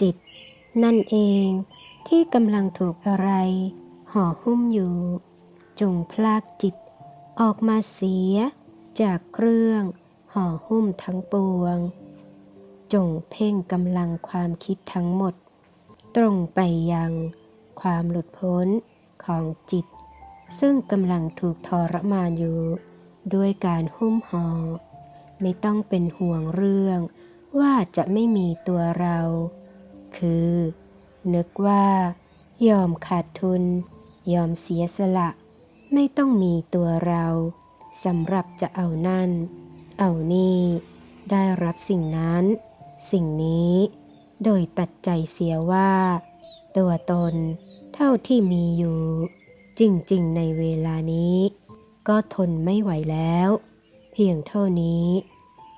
จิต นั่นเองที่กำลังถูกอะไร ห่อหุ้มอยู่ จงพลากจิต ออกมาเสีย จากเครื่อง ห่อหุ้มทั้งปวง จงเพ่งกำลังความคิดทั้งหมด ตรงไปยัง ความหลุดพ้นของจิต ซึ่งกำลังถูกทรมานอยู่ ด้วยการหุ้มห่อไม่ต้องเป็นห่วงเรื่องว่าจะไม่มีตัวเรา คือ นึกว่า ยอมขาดทุน ยอมเสียสละ ไม่ต้องมีตัวเราสำหรับจะเอานั่น เอานี่ ได้รับสิ่งนั้น สิ่งนี้ โดยตัดใจเสียว่า ตัวตนเท่าที่มีอยู่ จริงๆ ในเวลานี้ ก็ทนไม่ไหวแล้ว เพียงเท่านี้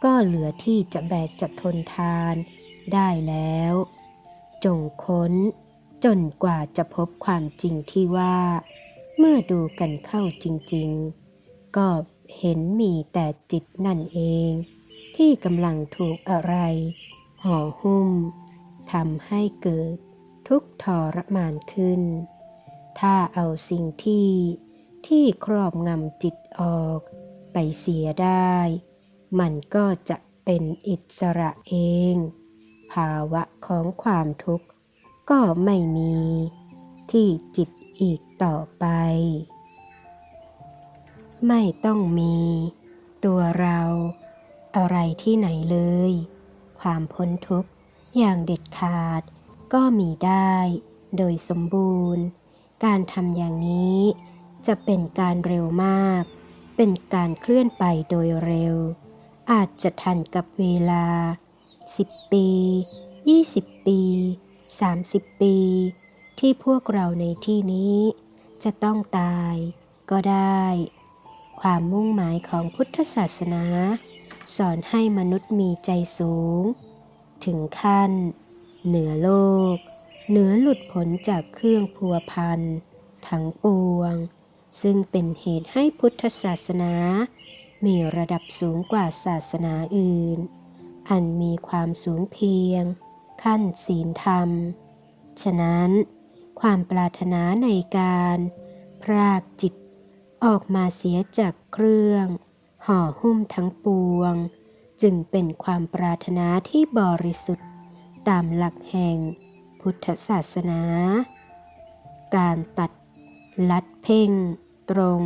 ก็เหลือที่จะแบกจะทนทานได้แล้ว จงค้น จนกว่าจะพบความจริงที่ว่า เมื่อดูกันเข้าจริง ๆ ก็เห็นมีแต่จิตนั่นเอง ที่กำลังถูกอะไร ห่อหุ้มทำให้เกิดทุกข์ทรมานขึ้น ถ้าเอาสิ่งที่ที่ครอบงำจิตออกไปเสียได้ มันก็จะเป็นอิสระเอง ภาวะของความทุกข์ก็ไม่มีที่จิตอีกต่อไป ไม่ต้องมี ตัวเราอะไรที่ไหนเลย ความพ้นทุกข์อย่างเด็ดขาดก็มีได้โดยสมบูรณ์ การทำอย่างนี้จะเป็นการเร็วมาก เป็นการเคลื่อนไปโดยเร็ว อาจจะทันกับเวลา 10 ปี 20 ปี 30 ปี ที่พวกเราในที่นี้ จะต้องตายก็ได้ ความมุ่งหมายของพุทธศาสนา สอนให้มนุษย์มีใจสูง ถึงขั้น เหนือโลก เหนือหลุดพ้นจากเครื่องพัวพันทั้งปวง ซึ่งเป็นเหตุให้พุทธศาสนา มีระดับสูงกว่าศาสนาอื่น อันมีความสูงเพียง ขั้นศีลธรรม ฉะนั้น ความปรารถนาในการพรากจิตออกมาเสียจากเครื่อง ห่อหุ้มทั้งปวง จึงเป็นความปรารถนาที่บริสุทธิ์ ตามหลักแห่งพุทธศาสนา การตัดลัดเพ่ง ตรง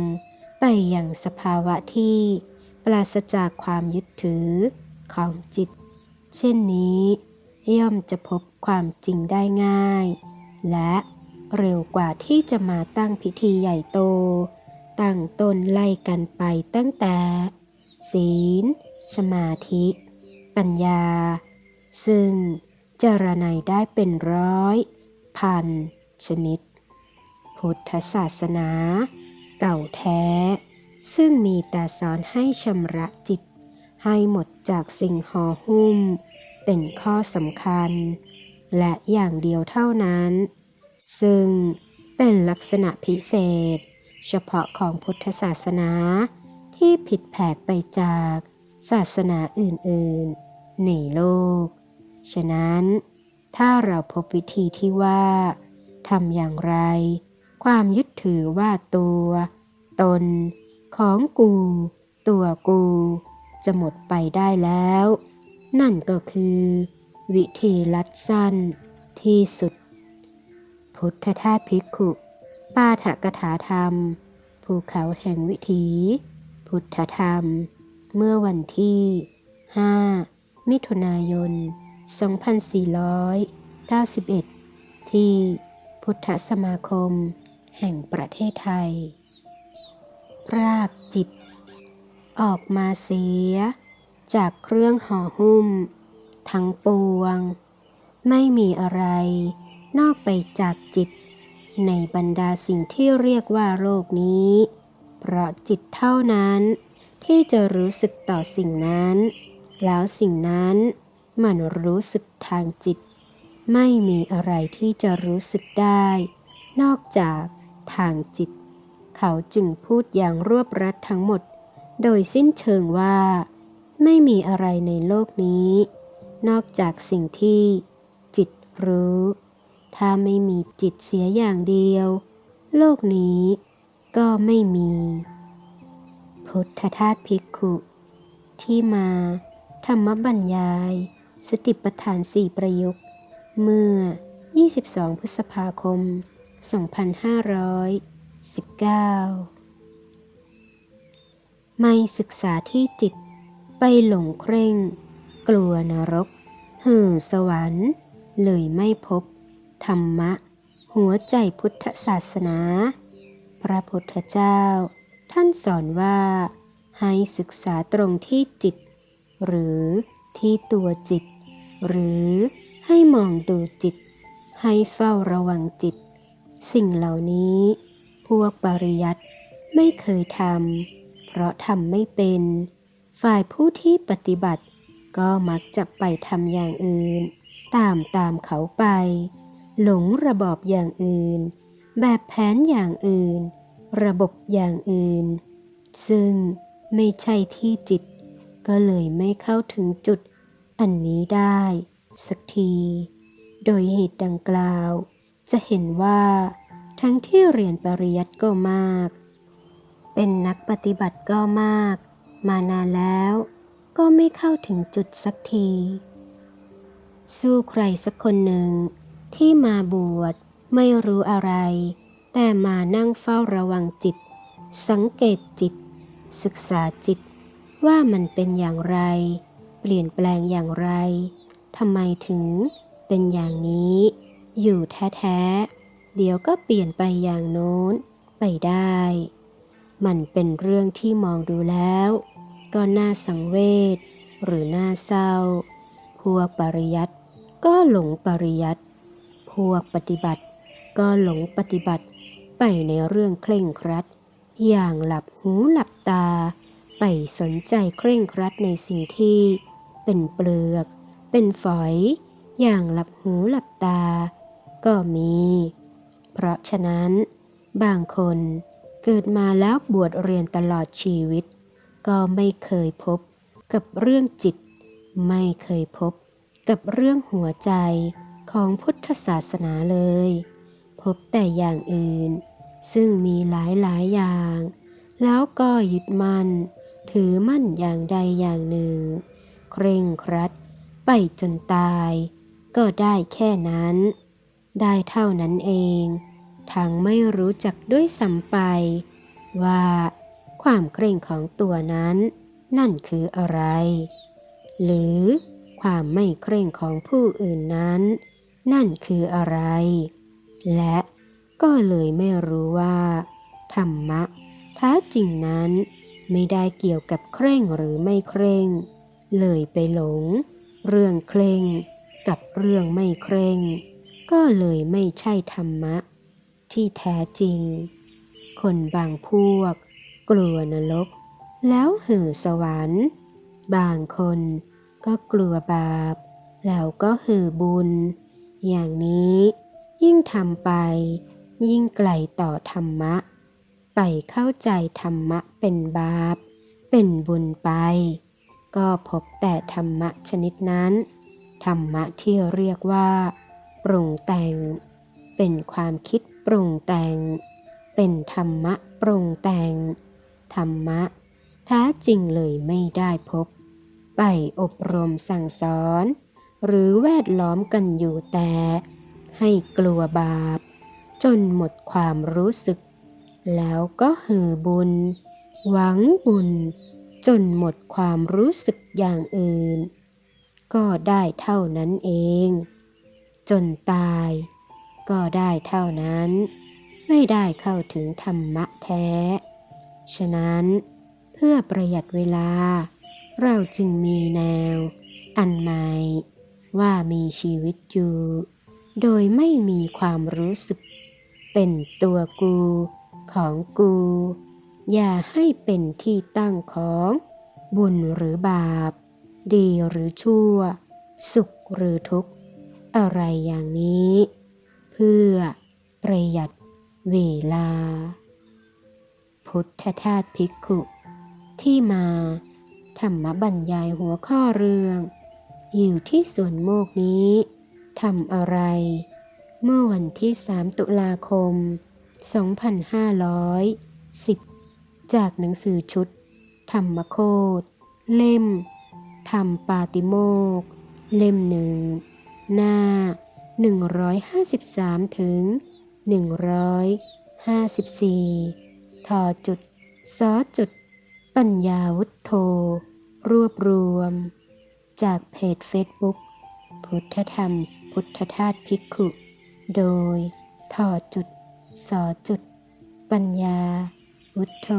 ไปอย่างสภาวะที่ ปราศจากความยึดถือ ของจิต เช่นนี้ย่อมจะพบความจริงได้ง่าย และเร็วกว่าที่จะมาตั้งพิธีใหญ่โต ตั้งต้นไล่กันไปตั้งแต่ ศีล สมาธิ ปัญญา ซึ่งจรณัยได้เป็นร้อย พัน ชนิด พุทธศาสนา เก่าแท้ ซึ่งมีแต่สอนให้ชำระจิต ให้หมดจากสิ่งห่อหุ้ม เป็นข้อสำคัญ และอย่างเดียวเท่านั้น ซึ่งเป็นลักษณะพิเศษ เฉพาะของพุทธศาสนาที่ผิดแผกไปจากศาสนาอื่นๆ ในโลก ฉะนั้นถ้าเราพบวิธีที่ว่าทำอย่างไร ความยึดถือว่าตัว ตน ของกู ตัวกู จะหมดไปได้แล้ว นั่นก็คือ วิธีลัดสั้นที่สุด พุทธทาสภิกขุ ปาฐกถาธรรม ภูเขาแห่งวิถี พุทธธรรม เมื่อวันที่ 5 มิถุนายน 2491 ที่พุทธสมาคม แห่งประเทศไทย รากจิต ออกมาเสีย จากเครื่องห่อหุ้ม ทั้งปวง ไม่มีอะไร นอกไปจากจิต ในบรรดาสิ่งที่เรียกว่าโลกนี้ เพราะจิตเท่านั้นที่จะรู้สึกต่อสิ่งนั้น แล้วสิ่งนั้นมันรู้สึกทางจิต ไม่มีอะไรที่จะรู้สึกได้ นอกจากทางจิต เขาจึงพูดอย่างรวบรัดทั้งหมด โดยสิ้นเชิงว่า ไม่มีอะไรในโลกนี้ นอกจากสิ่งที่ จิตรู้ ถ้าไม่มีจิตเสียอย่างเดียว โลกนี้ก็ไม่มี พุทธทาสภิกขุที่มา ธรรมบรรยาย สติปัฏฐานสี่ประยุกต์เมื่อ 22 พฤษภาคม 2519 ไม่ศึกษาที่จิต ไปหลงเคร่ง กลัวนรกเห่อสวรรค์ เลยไม่พบ ธรรมะ หัวใจพุทธศาสนา พระพุทธเจ้า ท่านสอนว่า ให้ศึกษาตรงที่จิต หรือที่ตัวจิต หรือให้มองดูจิต ให้เฝ้าระวังจิต สิ่งเหล่านี้ พวกปริยัติไม่เคยทำ เพราะทำไม่เป็น ฝ่ายผู้ที่ปฏิบัติ ก็มักจะไปทำอย่างอื่น ตามตามเขาไป หลงระบอบอย่างอื่น แบบแผนอย่างอื่น ระบบอย่างอื่น ซึ่งไม่ใช่ที่จิต ก็เลยไม่เข้าถึงจุด อันนี้ได้ สักที โดยเหตุดังกล่าว จะเห็นว่า ทั้งที่เรียนปริยัติก็มาก เป็นนักปฏิบัติก็มาก มานานแล้วก็ไม่เข้าถึงจุดสักที สู้ใครสักคนหนึ่ง ที่มาบวชไม่รู้อะไร แต่มานั่งเฝ้าระวังจิต สังเกตจิต ศึกษาจิต ว่ามันเป็นอย่างไร เปลี่ยนแปลงอย่างไรทำไมถึงเป็นอย่างนี้ อยู่แท้ๆ เดี๋ยวก็เปลี่ยนไปอย่างโน้นไปได้ มันเป็นเรื่องที่มองดูแล้ว ก็น่าสังเวชหรือน่าเศร้า พวกปริยัติก็หลงปริยัติพวกปฏิบัติ ก็หลงปฏิบัติไปในเรื่องเคร่งครัด อย่างหลับหูหลับตา ไปสนใจเคร่งครัดในสิ่งที่ เป็นเปลือก เป็นฝอย อย่างหลับหูหลับตา ก็มี เพราะฉะนั้น บางคน เกิดมาแล้วบวชเรียนตลอดชีวิต ก็ไม่เคยพบกับเรื่องจิต ไม่เคยพบกับเรื่องหัวใจของพุทธศาสนาเลย พบแต่อย่างอื่น ซึ่งมีหลายหลายอย่าง แล้วก็ยึดมัน่น ถือมั่นอย่างใดอย่างหนึ่ง เคร่งครัด ไปจนตาย ก็ได้แค่นั้น ได้เท่านั้นเอง ทั้งไม่รู้จักด้วยสัมไป ว่าความเคร่งของตัวนั้น นั่นคืออะไร หรือความไม่เคร่งของผู้อื่นนั้น นั่นคืออะไร และก็เลยไม่รู้ว่า ธรรมะแท้จริงนั้น ไม่ได้เกี่ยวกับเคร่งหรือไม่เคร่ง เลยไปหลง เรื่องเคร่ง กับเรื่องไม่เคร่ง ก็เลยไม่ใช่ธรรมะ ที่แท้จริง คนบางพวก กลัวนรก แล้วเห่อสวรรค์ บางคนก็กลัวบาป แล้วก็เห่อบุญ อย่างนี้ยิ่งทำไป ยิ่งไกลต่อธรรมะ ไปเข้าใจธรรมะเป็นบาป เป็นบุญไป ก็พบแต่ธรรมะชนิดนั้น ธรรมะที่เรียกว่า ปรุงแต่ง เป็นความคิด ปรุงแต่ง เป็นธรรมะปรุงแต่ง ธรรมะแท้จริงเลยไม่ได้พบ ไปอบรมสั่งสอน หรือแวดล้อมกันอยู่แต่ ให้กลัวบาป จนหมดความรู้สึก แล้วก็หือบุญ หวังบุญ จนหมดความรู้สึกอย่างอื่น ก็ได้เท่านั้นเอง จนตาย ก็ได้เท่านั้น ไม่ได้เข้าถึงธรรมะแท้ ฉะนั้นเพื่อประหยัดเวลา เราจึงมีแนว อันใหม่ว่ามีชีวิตอยู่ โดยไม่มีความรู้สึก เป็นตัวกูของกู อย่าให้เป็นที่ตั้งของบุญหรือบาป ดีหรือชั่ว สุขหรือทุกข์ อะไรอย่างนี้ พื่อประหยัดเวลา พุทธทาสภิกขุ ที่มาธรรมบรรยายหัวข้อเรื่อง อยู่ที่สวนโมกนี้ทำอะไร เมื่อวันที่ 3 ตุลาคม 2510 จากหนังสือชุด ธรรมโคตเล่ม ธรรมปาติโมก เล่มหนึ่ง หน้า 153 ถึง 154 ทอจุดซอจุด ปัญญาวุฒโธ รวบรวม จากเพจเฟซบุ๊กพุทธธรรมพุทธทาสภิกขุ โดยทอจุดสอจุด ปัญญา วุฒโธ